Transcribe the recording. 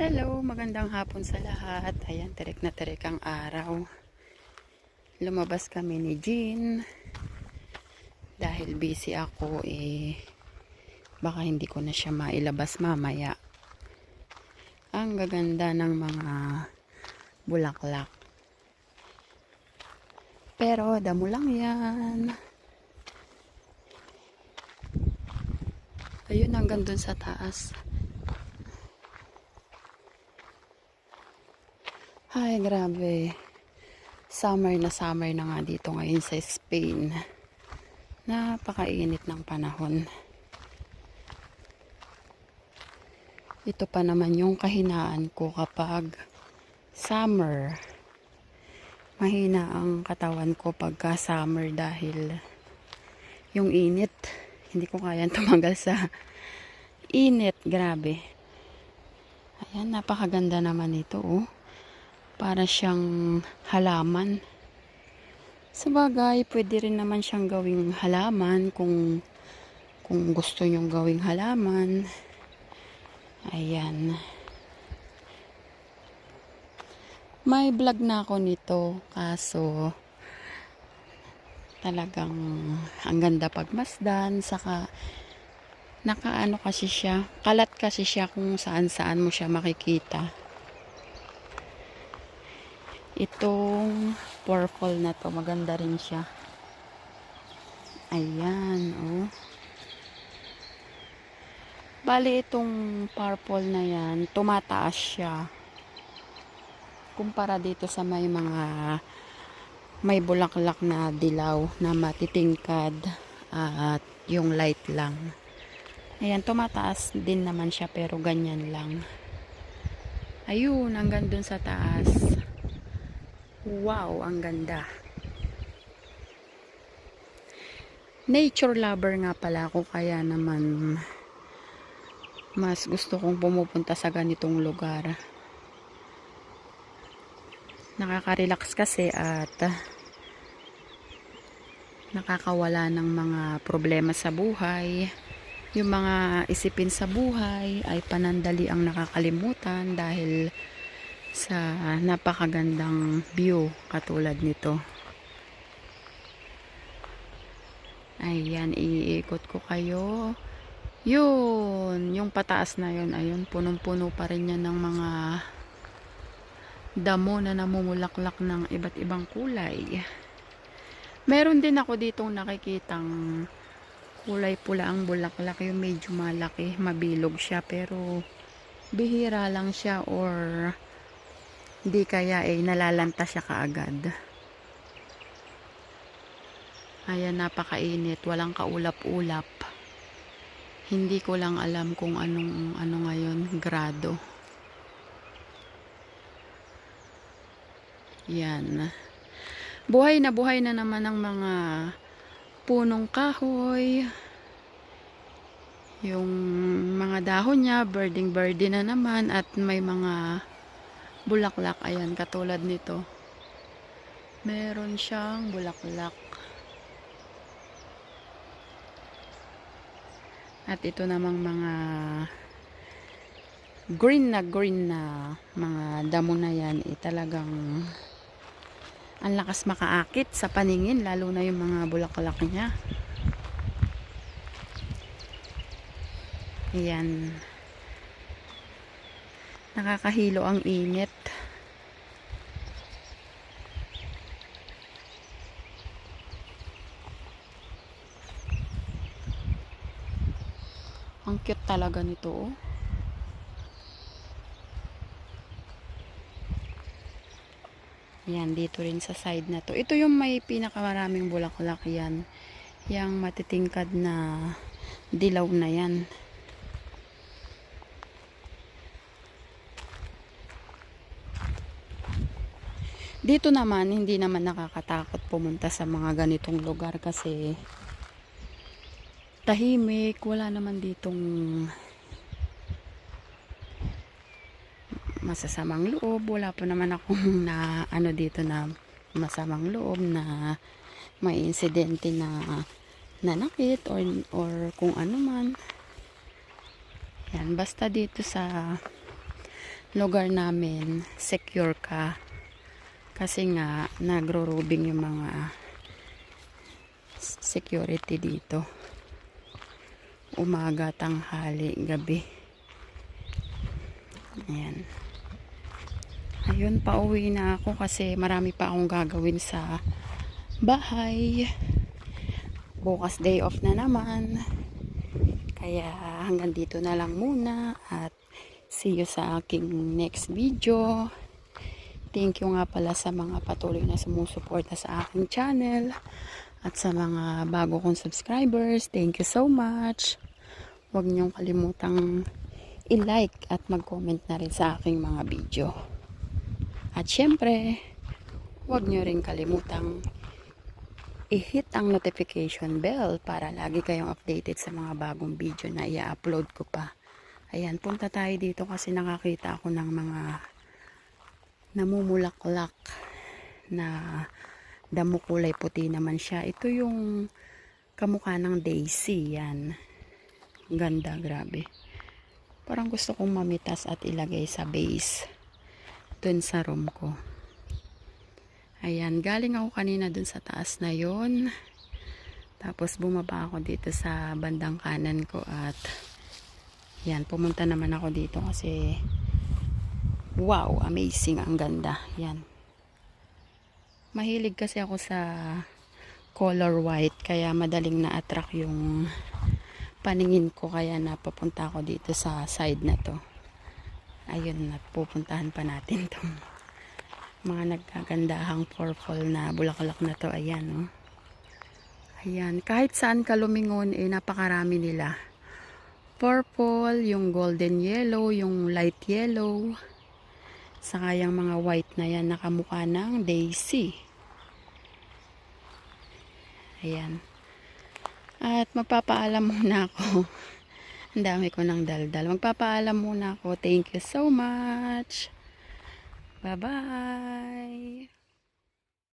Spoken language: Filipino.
Hello, magandang hapon sa lahat. Ayan, tirik na tirik ang araw. Lumabas kami ni Jean. Dahil busy ako, eh, baka hindi ko na siya mailabas mamaya. Ang gaganda ng mga bulaklak. Pero, damo lang yan. Ayun, hanggang dun sa taas. Ay, grabe. Summer na summer na nga dito ngayon sa Spain. Napakainit ng panahon. Ito pa naman yung kahinaan ko kapag summer. Mahina ang katawan ko pagka summer dahil yung init. Hindi ko kayang tumagal sa init. Grabe. Ayan, napakaganda naman ito, oh para siyang halaman. Sa bagay, pwede rin naman siyang gawing halaman kung kung gusto nyong gawing halaman. Ayan. May vlog na ako nito, kaso talagang ang ganda pagmasdan, saka nakaano kasi siya, kalat kasi siya kung saan saan mo siya makikita itong purple na to maganda rin siya. Ayan oh. Bali itong purple na yan tumataas siya kumpara dito sa may mga may bulaklak na dilaw na matitingkad at yung light lang. Ayan tumataas din naman siya pero ganyan lang. Ayun hanggang dun sa taas Wow, ang ganda. Nature lover nga pala ako kaya naman mas gusto kong pumupunta sa ganitong lugar. Nakaka-relax kasi at nakakawala ng mga problema sa buhay. Yung mga isipin sa buhay ay panandali ang nakakalimutan dahil sa napakagandang view katulad nito. Ayan, iikot ko kayo. Yun, yung pataas na yun, ayun, punong-puno pa rin yan ng mga damo na namumulaklak ng iba't ibang kulay. Meron din ako ditong nakikitang kulay pula ang bulaklak, yung medyo malaki, mabilog siya, pero bihira lang siya or hindi kaya eh, nalalanta siya kaagad. Ayan, napakainit. Walang kaulap-ulap. Hindi ko lang alam kung anong ano ngayon, grado. Yan. Buhay na buhay na naman ang mga punong kahoy. Yung mga dahon niya, birding-birding na naman at may mga bulaklak. Ayan, katulad nito. Meron siyang bulaklak. At ito namang mga green na green na mga damo na yan, eh, talagang ang lakas makaakit sa paningin, lalo na yung mga bulaklak niya. Ayan nakakahilo ang init. Ang cute talaga nito oh. yan dito rin sa side na to. Ito yung may pinakamaraming bulaklak yan. Yung matitingkad na dilaw na yan Dito naman, hindi naman nakakatakot pumunta sa mga ganitong lugar kasi tahimik, wala naman ditong masasamang loob. Wala po naman akong na ano dito na masamang loob na may insidente na nanakit or, or kung ano man. Yan, basta dito sa lugar namin secure ka. Kasi nga, nagro-rubing yung mga security dito. Umaga, tanghali, gabi. Ayan. Ayun, pauwi na ako kasi marami pa akong gagawin sa bahay. Bukas day off na naman. Kaya hanggang dito na lang muna at see you sa aking next video. Thank you nga pala sa mga patuloy na sumusuporta sa aking channel at sa mga bago kong subscribers. Thank you so much. Huwag niyong kalimutang i-like at mag-comment na rin sa aking mga video. At syempre, huwag niyo rin kalimutang i-hit ang notification bell para lagi kayong updated sa mga bagong video na i-upload ko pa. Ayan, punta tayo dito kasi nakakita ako ng mga namumulaklak na damo kulay puti naman siya. Ito yung kamukha ng daisy, yan. Ganda, grabe. Parang gusto kong mamitas at ilagay sa base dun sa room ko. Ayan, galing ako kanina dun sa taas na yon. Tapos bumaba ako dito sa bandang kanan ko at yan, pumunta naman ako dito kasi wow, amazing, ang ganda. Yan. Mahilig kasi ako sa color white kaya madaling na-attract yung paningin ko kaya napapunta ako dito sa side na to. Ayun, pupuntahan pa natin tong mga nagkagandahang purple na bulaklak na to. Ayan, oh. Ayan, kahit saan ka lumingon, eh, napakarami nila. Purple, yung golden yellow, yung light yellow. Saka yung mga white na yan nakamukha ng daisy. Ayan. At magpapaalam muna ako. Ang dami ko ng daldal. Magpapaalam muna ako. Thank you so much. Bye-bye.